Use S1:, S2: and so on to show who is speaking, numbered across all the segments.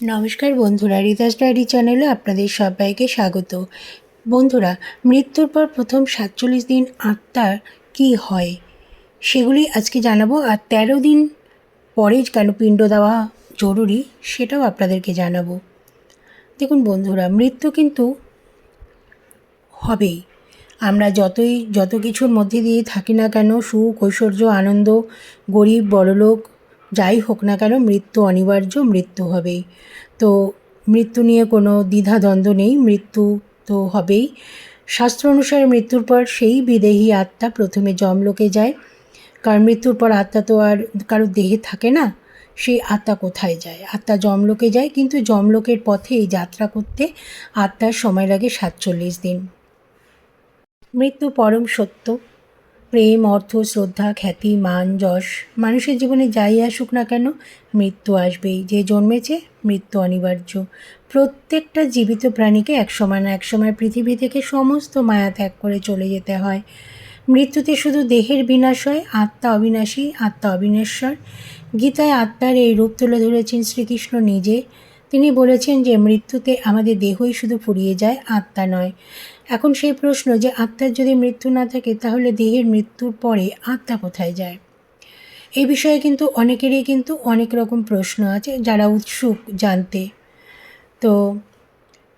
S1: নমস্কার বন্ধুরা রিতাস ডায়েরি চ্যানেলে আপনাদের সবাইকে স্বাগত। বন্ধুরা, মৃত্যুর পর প্রথম সাতচল্লিশ দিন আত্মার কি হয়, সেগুলি আজকে জানাব। আর তেরো দিন পরে কেন পিণ্ড দেওয়া জরুরি, সেটাও আপনাদেরকে জানাব। দেখুন বন্ধুরা, মৃত্যু কিন্তু হবেই। আমরা যতই, যত কিছুর মধ্যে দিয়ে থাকি না কেন, সুখ, ঐশ্বর্য, আনন্দ, গরিব, বড়লোক যাই হোক না কেন, মৃত্যু অনিবার্য, মৃত্যু হবেই। তো মৃত্যু নিয়ে কোনো দ্বিধাদ্বন্দ্ব নেই, মৃত্যু তো হবেই। শাস্ত্র অনুসারে মৃত্যুর পর সেই বিদেহী আত্মা প্রথমে যমলোকে যায়। কারণ মৃত্যুর পর আত্মা তো আর কারোর দেহে থাকে না, সেই আত্মা কোথায় যায়? আত্মা যমলোকে যায়, কিন্তু যমলোকের পথে এই যাত্রা করতে আত্মার সময় লাগে সাতচল্লিশ দিন। মৃত্যু পরম সত্য। প্রেম, অর্থ, শ্রদ্ধা, খ্যাতি, মান, যশ, মানুষের জীবনে যাই আসুক না কেন, মৃত্যু আসবেই। যে জন্মেছে, মৃত্যু অনিবার্য। প্রত্যেকটা জীবিত প্রাণীকে একসময় না একসময় পৃথিবী থেকে সমস্ত মায়া ত্যাগ করে চলে যেতে হয়। মৃত্যুতে শুধু দেহের বিনাশ হয়, আত্মা অবিনাশী, আত্মা অবিনশ্বর। গীতায় আত্মার এই রূপ তুলে ধরেছেন শ্রীকৃষ্ণ নিজে। তিনি বলেছেন যে মৃত্যুতে আমাদের দেহই শুধু ফুরিয়ে যায়, আত্মা নয়। এখন সেই প্রশ্ন যে আত্মার যদি মৃত্যু না থাকে, তাহলে দেহের মৃত্যুর পরে আত্মা কোথায় যায়? এই বিষয়ে কিন্তু অনেকেরই কিন্তু অনেক রকম প্রশ্ন আছে, যারা উৎসুক জানতে। তো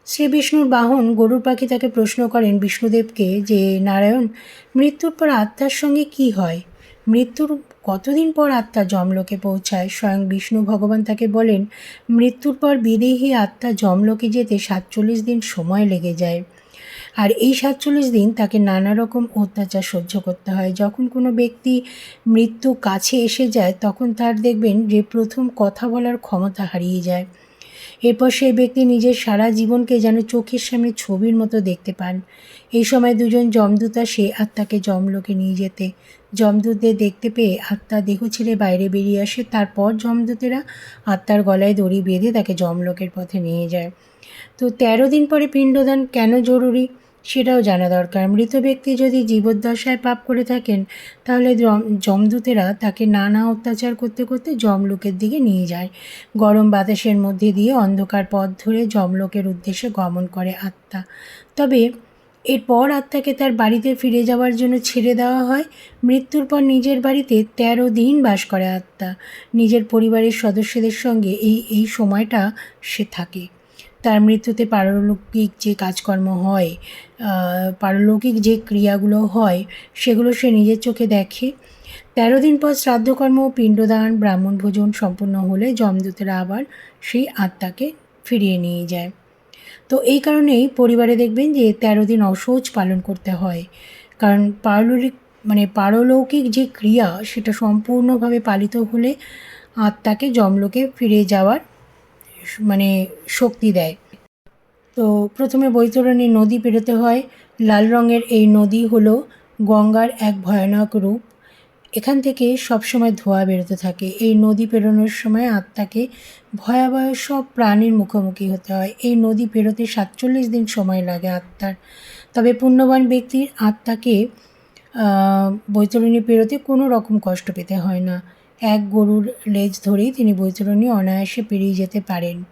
S1: শ্রী বিষ্ণুর বাহন গরুর পাখি তাকে প্রশ্ন করেন বিষ্ণুদেবকে যে, নারায়ণ, মৃত্যুর পর আত্মার সঙ্গে কি হয়? মৃত্যুর কতদিন পর আত্মা যমলোকে পৌঁছায়? স্বয়ং বিষ্ণু ভগবান তাকে বলেন, মৃত্যুর পর বিদেহী আত্মা যমলোকে যেতে সাতচল্লিশ দিন সময় লেগে যায়। আর এই সাতচল্লিশ দিন তাকে নানা রকম অত্যাচার সহ্য করতে হয়। যখন কোনো ব্যক্তি মৃত্যু কাছে এসে যায়, তখন তার দেখবেন যে প্রথম কথা বলার ক্ষমতা হারিয়ে যায়। এরপর সেই ব্যক্তি নিজের সারা জীবনকে যেন চোখের সামনে ছবির মতো দেখতে পান। এই সময় দুজন যমদূত আসে আত্মাকে যমলোকে নিয়ে যেতে। যমদূতদের দেখতে পেয়ে আত্মা দেহ ছেড়ে বাইরে বেরিয়ে আসে। তারপর যমদূতেরা আত্মার গলায় দড়ি বেঁধে তাকে যমলোকের পথে নিয়ে যায়। তো তেরো দিন পরে পিণ্ডদান কেন জরুরি? সেটাও জানা দরকার। মৃত ব্যক্তি যদি জীবদ্দশায় পাপ করে থাকেন, তাহলে যমদূতেরা তাকে নানা অত্যাচার করতে করতে যমলোকের দিকে নিয়ে যায়। গরম বাতাসের মধ্যে দিয়ে অন্ধকার পথ ধরে যমলোকের উদ্দেশ্যে গমন করে আত্মা। তবে এরপর আত্মাকে তার বাড়িতে ফিরে যাওয়ার জন্য ছেড়ে দেওয়া হয়। মৃত্যুর পর নিজের বাড়িতে তেরো দিন বাস করে আত্মা। নিজের পরিবারের সদস্যদের সঙ্গে এই এই সময়টা সে থাকে। তার মৃত্যুতে পারলৌকিক যে কাজকর্ম হয় পারলৌকিক যে ক্রিয়াগুলো হয়, সেগুলো সে নিজের চোখে দেখে। তেরো দিন পর শ্রাদ্ধকর্ম পিণ্ডদান, ব্রাহ্মণ ভোজন সম্পূর্ণ হলে যমদূতেরা আবার সেই আত্মাকে ফিরিয়ে নিয়ে যায়। তো এই কারণেই পরিবারে দেখবেন যে তেরো দিন অসহজ পালন করতে হয়। কারণ পারলৌকিক মানে পারলৌকিক যে ক্রিয়া, সেটা সম্পূর্ণভাবে পালিত হলে আত্মাকে যমলোকে ফিরে যাওয়ার মানে শক্তি দেয়। তো প্রথমে বৈতরণী নদী পেরোতে হয়। লাল রঙের এই নদী হলো গঙ্গার এক ভয়ানক রূপ। এখান থেকে সবসময় ধোঁয়া বেরোতে থাকে। এই নদী পেরোনোর সময় আত্মাকে ভয়াবহ সব প্রাণীর মুখোমুখি হতে হয়। এই নদী পেরোতে সাতচল্লিশ দিন সময় লাগে আত্মার। তবে পুণ্যবান ব্যক্তির আত্মাকে বৈতরণী পেরোতে কোনো রকম কষ্ট পেতে হয় না। এক গরুর লেজ ধরেই তিনি বৈতরণী অনায়াসে পেরিয়ে যেতে পারেন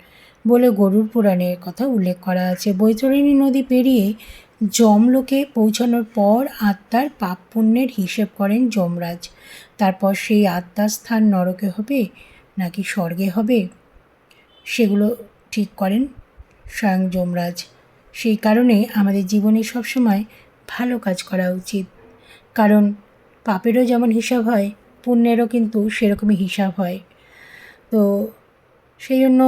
S1: বলে গরুর পুরাণের কথা উল্লেখ করা আছে। বৈতরণী নদী পেরিয়ে যমলোকে পৌঁছানোর পর আত্মার পাপ পুণ্যের হিসেব করেন যমরাজ। তারপর সেই আত্মার স্থান নরকে হবে নাকি স্বর্গে হবে? সেগুলো ঠিক করেন স্বয়ং যমরাজ। সেই কারণে আমাদের জীবনে সবসময় ভালো কাজ করা উচিত। কারণ পাপেরও যেমন হিসাব হয় পুণ্যেরও কিন্তু সেরকমই হিসাব হয়। তো সেই জন্য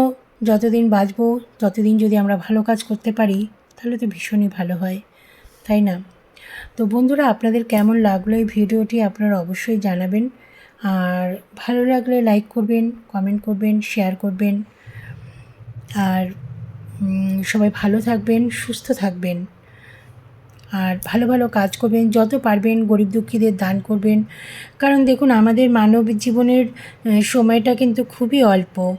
S1: যতদিন বাঁচবো ততদিন যদি আমরা ভালো কাজ করতে পারি, তাহলে তো ভীষণই ভালো হয়, তাই না? তো বন্ধুরা, আপনাদের কেমন লাগল এই ভিডিওটি আপনারা অবশ্যই জানাবেন। আর ভালো লাগলে লাইক করবেন, কমেন্ট করবেন, শেয়ার করবেন। আর সবাই ভালো থাকবেন, সুস্থ থাকবেন। আর ভালো ভালো কাজ করবেন, যত পারবেন গরিব দুঃখীদের দান করবেন। কারণ দেখুন, আমাদের মানব জীবনের সময়টা কিন্তু খুবই অল্প।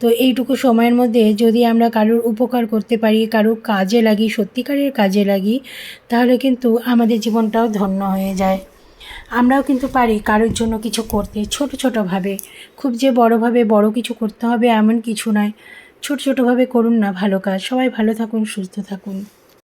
S1: তো এইটুকু সময়ের মধ্যে যদি আমরা কারোর উপকার করতে পারি, কারোর কাজে লাগি, সত্যিকারের কাজে লাগি, তাহলে কিন্তু আমাদের জীবনটাও ধন্য হয়ে যায়। আমরাও কিন্তু পারি কারোর জন্য কিছু করতে, ছোট ছোটোভাবে খুব যে বড়োভাবে বড় কিছু করতে হবে এমন কিছু নয়। ছোট ছোটোভাবে করুন না ভালো কাজ। সবাই ভালো থাকুন, সুস্থ থাকুন।